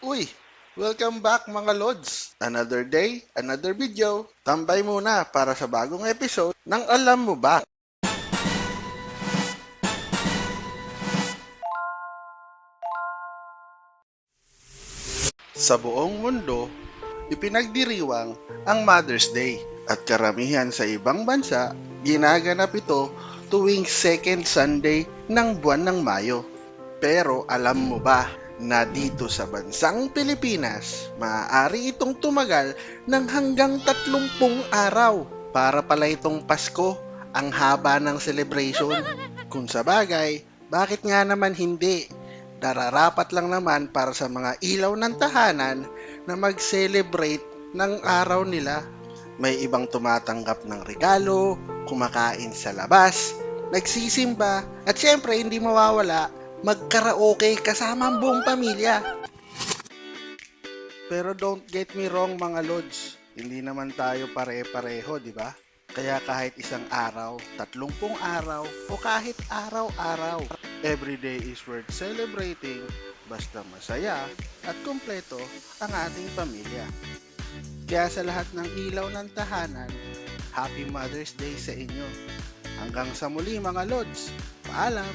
Uy, welcome back mga Lods. Another day, another video. Tambay muna para sa bagong episode ng Alam Mo Ba? Sa buong mundo, ipinagdiriwang ang Mother's Day at karamihan sa ibang bansa, ginaganap ito tuwing second Sunday ng buwan ng Mayo. Pero alam mo ba na dito sa bansang Pilipinas, maaari itong tumagal ng hanggang 30 araw para pala itong Pasko ang haba ng celebration. Kung sa bagay, bakit nga naman hindi? Dararapat lang naman para sa mga ilaw ng tahanan na mag-celebrate ng araw nila. May ibang tumatanggap ng regalo, kumakain sa labas, nagsisimba, at syempre hindi mawawala magkaraoke kasama ang buong pamilya. Pero don't get me wrong mga lods, hindi naman tayo pare-pareho, di ba? Kaya kahit isang araw, tatlumpung araw, o kahit araw-araw, every day is worth celebrating basta masaya at kumpleto ang ating pamilya. Kaya sa lahat ng ilaw ng tahanan, Happy Mother's Day sa inyo. Hanggang sa muli mga lods, paalam!